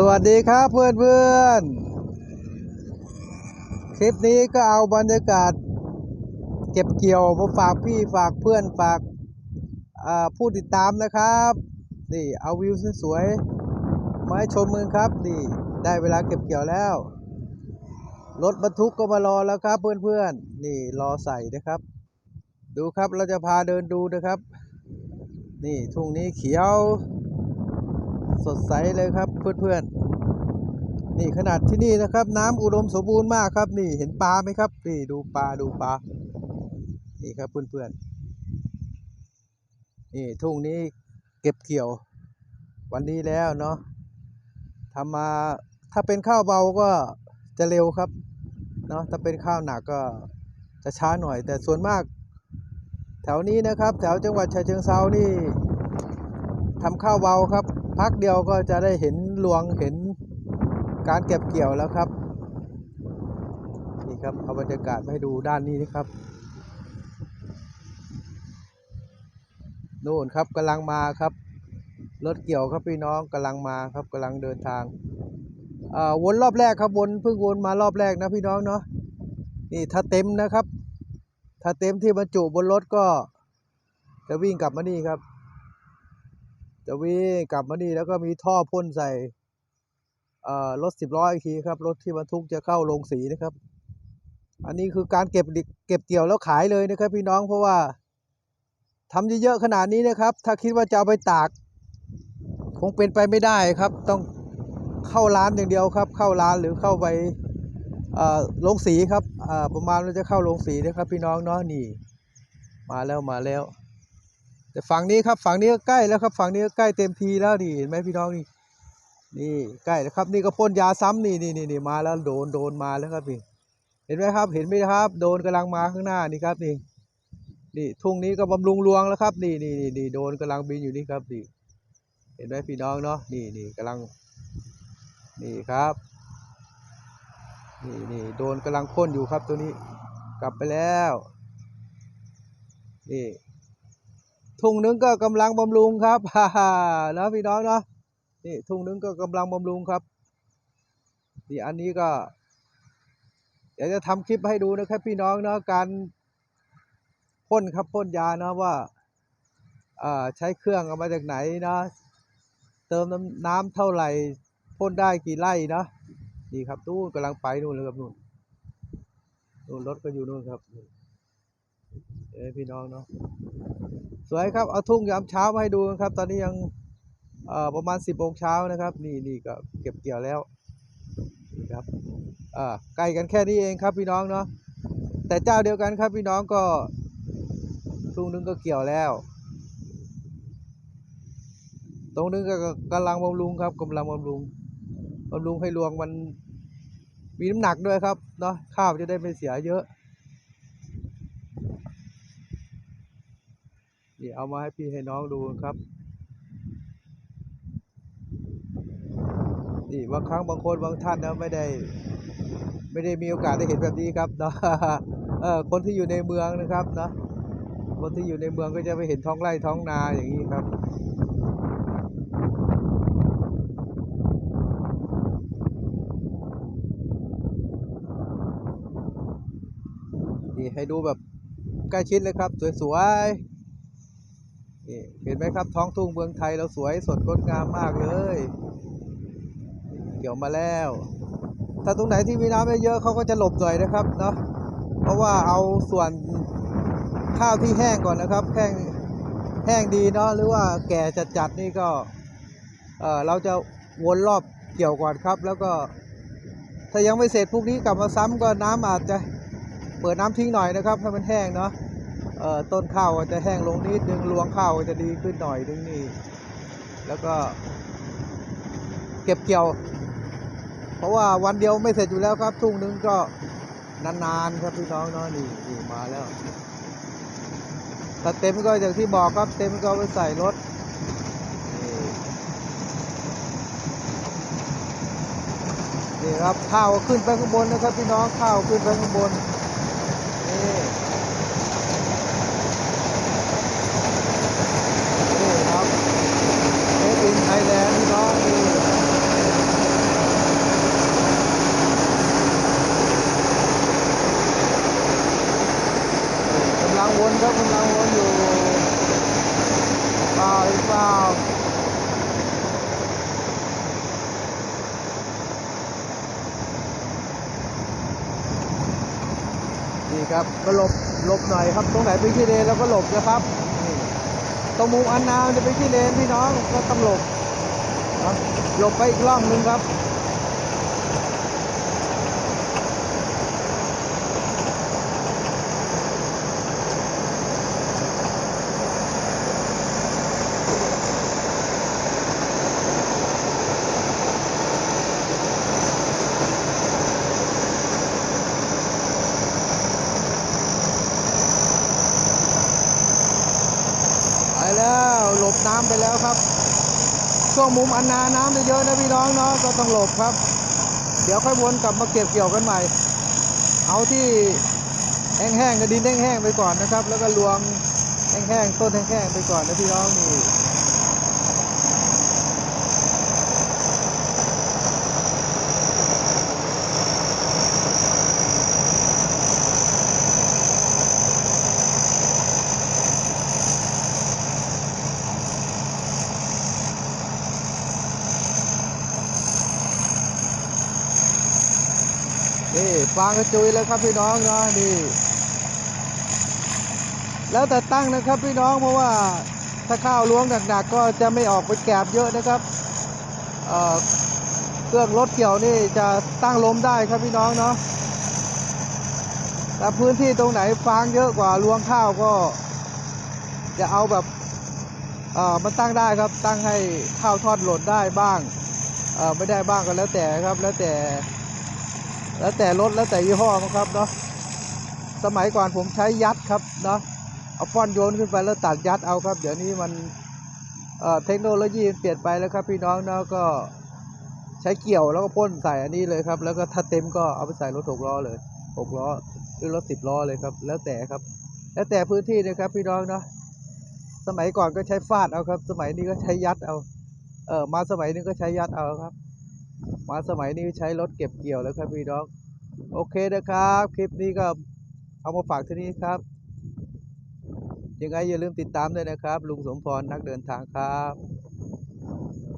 สวัสดีครับเพื่อนเพื่อนคลิปนี้ก็เอาบรรยากาศ เก็บเกี่ยวมาฝากพี่ฝากเพื่อนฝากผู้ติดตามนะครับนี่เอาวิวสวยๆมาให้ชมมือครับนี่ได้เวลาเก็บเกี่ยวแล้ว รถบรรทุกก็มารอแล้วครับเพื่อนๆนี่รอใส่นะครับ ดูครับเราจะพาเดินดูนะครับ นี่ทุ่งนี้เขียว สดใสเลยครับเพื่อนๆ นี่ขนาดที่นี่นะครับ น้ำอุดมสมบูรณ์มากครับ นี่เห็นปลาไหมครับ นี่ดูปลาดูปลา นี่ครับเพื่อนๆ นี่ทุ่งนี้เก็บเกี่ยว วันนี้แล้วเนาะทำมาถ้าเป็นข้าวเบาก็จะเร็วครับเนาะถ้าเป็นข้าวหนักก็จะช้าหน่อย แต่ส่วนมาก แถวนี้นะครับ แถวจังหวัดฉะเชิงเซานี่ ทำข้าวเบาครับ พักเดียวก็จะได้เห็นรวงเห็นการเก็บเกี่ยวแล้วครับนี่ครับเอาบรรยากาศมาให้ดูด้านนี้นะครับนู่นครับกำลังมาครับรถเกี่ยวครับพี่น้องกำลังมาครับกำลังเดินทางวนรอบแรกครับวนเพิ่งวนมารอบแรกนะพี่น้องเนาะนี่ถ้าเต็มนะครับ ถ้าเต็มที่บรรจุบนรถก็จะวิ่งกลับมานี่ครับ จะวิ่งกลับมานี่แล้วก็มีท่อพ่นใส่รถสิบล้ออีกทีครับ รถที่บรรทุกจะเข้าโรงสีนะครับ อันนี้คือการเก็บเก็บเกี่ยวแล้วขายเลยนะครับ พี่น้องเพราะว่าทำเยอะๆขนาดนี้นะครับ ถ้าคิดว่าจะเอาไปตาก คงเป็นไปไม่ได้ครับ ต้องเข้าร้านอย่างเดียวครับ เข้าร้านหรือเข้าไปโรงสีครับประมาณเราจะเข้าโรงสีนะครับ พี่น้องเนาะนี่ มาแล้วมาแล้ว แต่ฝั่งนี้ครับฝั่งนี้ก็ใกล้แล้วครับ ฝั่งนี้ก็ใกล้เต็มทีแล้วนี่เห็นไหมพี่น้องนี่นี่ใกล้แล้วครับ นี่ก็พ่นยาซ้ำนี่นี่นี่นี่มาแล้วโดนโดนมาแล้วครับนี่เห็นไหมครับเห็นไหมครับ โดนกำลังมาข้างหน้านี่ครับนี่นี่ทุ่งนี้ก็บำรุงรวงแล้วครับ นี่นี่นี่นี่โดนกำลังบินอยู่นี่ครับนี่เห็นไหมพี่น้องเนาะนี่นี่กำลังนี่ครับนี่นี่โดนกำลังพ่นอยู่ครับตัวนี้ กลับไปแล้วนี่ ทุ่งนึงก็กำลังบำรุงครับฮ่าฮ่านะพี่น้องเนาะนี่ทุ่งนึงก็กำลังบำรุงครับนี่อันนี้ก็เดี๋ยวจะทำคลิปให้ดูนะครับพี่น้องเนาะการพ่นครับพ่นยาเนาะว่าใช้เครื่องเอามาจากไหนนะเติมน้ำเท่าไหร่พ่นได้กี่ไร่นะนี่ครับตู้กำลังไปนู่นเลยครับนู่นนู่นรถก็อยู่นู่นครับนี่ เอพี่น้องเนาะสวยครับเอาทุ่งยามเช้ามาให้ดูนะครับ ตอนนี้ยังประมาณ10โมงเช้านะครับ นี่นี่ก็เก็บเกี่ยวแล้วนะครับใกล้กันแค่นี้เองครับพี่น้องเนาะแต่เจ้าเดียวกันครับพี่น้องก็ทุ่งนึงก็เกี่ยวแล้ว ตรงนึงก็กำลังบำรุงครับกำลังบำรุงบำรุงให้รวงมันมีน้ำหนักด้วยครับเนาะข้าวจะได้ไม่เสียเยอะ นี่เอามาให้พี่ให้น้องดูครับ นี่บางครั้งบางคนบางท่านนะไม่ได้ ไม่ได้มีโอกาสได้เห็นแบบนี้ครับเนาะเออคนที่อยู่ในเมืองนะครับเนาะคนที่อยู่ในเมืองก็จะไปเห็นท้องไร่ท้องนาอย่างนี้ครับนี่ให้ดูแบบใกล้ชิดเลยครับ สวยๆ นี่เห็นไหมครับท้องทุ่งเมืองไทยเราสวยสดงดงามมากเลย เกี่ยวมาแล้ว ถ้าตรงไหนที่มีน้ำเยอะเขาก็จะหลบหน่อยนะครับเนาะเพราะว่าเอาส่วนข้าวที่แห้งก่อนนะครับแห้งแห้งดีเนาะหรือว่าแก่จัดๆนี่ก็เออเราจะวนรอบเกี่ยวก่อนครับ แล้วก็ถ้ายังไม่เสร็จพวกนี้กลับมาซ้ำก็น้ำอาจจะเปิดน้ำทิ้งหน่อยนะครับให้มันแห้งเนาะ ต้นข้าวจะแห้งลงนิดนึงรวงข้าวจะดีขึ้นหน่อยนึงนี่ แล้วก็ เก็บเกี่ยว เพราะว่าวันเดียวไม่เสร็จอยู่แล้วครับ ทุ่งนึงก็นานๆครับพี่น้องเนาะนี่นี่มาแล้วถ้าเต็มก็อย่างที่บอกครับเต็มก็ไปใส่รถนี่ครับข้าวขึ้นไปข้างบนนะครับพี่น้องข้าวขึ้นไปข้างบนน นครับกำลังวนอยู่เปล่าหรือเปล่านี่ครับก็หลบหลบหน่อยครับ ตรงไหนเป็นขี้เลนแล้วก็หลบนะครับตรงมุมอันนาวจะเป็นขี้เลนพี่น้องก็ต้องหลบหลบไปอีกร่องนึงครับ แล้วครับ ช่วงมุมอันนาน้ำจะเยอะนะพี่น้องเนาะก็ต้องหลบครับ เดี๋ยวค่อยวนกลับมาเก็บเกี่ยวกันใหม่ เอาที่แห้งๆกับดินแห้งๆไปก่อนนะครับ แล้วก็รวงแห้งๆต้นแห้งๆไปก่อนนะพี่น้องนี่ นี่ฟางกระจุยแล้วครับพี่น้องเนาะนี่แล้วแต่ตั้งนะครับพี่น้องเพราะว่าถ้าข้าวล้วงหนักๆก็จะไม่ออกเป็นแกบเยอะนะครับเอ่อเครื่องรถเกี่ยวนี่จะตั้งล้มได้ครับพี่น้องเนาะแต่พื้นที่ตรงไหนฟางเยอะกว่าล้วงข้าวก็จะเอาแบบเอ่อมันตั้งได้ครับตั้งให้ข้าวทอดหล่นได้บ้างเอ่อไม่ได้บ้างก็แล้วแต่ครับแล้วแต่ แล้วแต่รถแล้วแต่ยี่ห้อครับเนาะสมัยก่อนผมใช้ยัดครับเนาะเอาฟ้อนโยนขึ้นไปแล้วตัดยัดเอาครับ เดี๋ยวนี้มันเเทคโนโลยีเปลี่ยนไปแล้วครับพี่น้องเนาะก็ใช้เกี่ยวแล้วก็พ่นใส่อันนี้เลยครับ แล้วก็ถ้าเต็มก็เอาไปใส่รถหกล้อเลยหกล้อหรือรถสิบล้อเลยครับ แล้วแต่ครับ แล้วแต่พื้นที่นะครับ พี่น้องเนาะสมัยก่อนก็ใช้ฟาดเอาครับ สมัยนี้ก็ใช้ยัดเอา เออมาสมัยนี้ก็ใช้ยัดเอาครับ มาสมัยนี้ใช้รถเก็บเกี่ยวแล้วครับพี่น้อง โอเคนะครับ คลิปนี้ก็เอามาฝากที่นี้ครับ ยังไงอย่าลืมติดตามด้วยนะครับ ลุงสมพรนักเดินทางครับ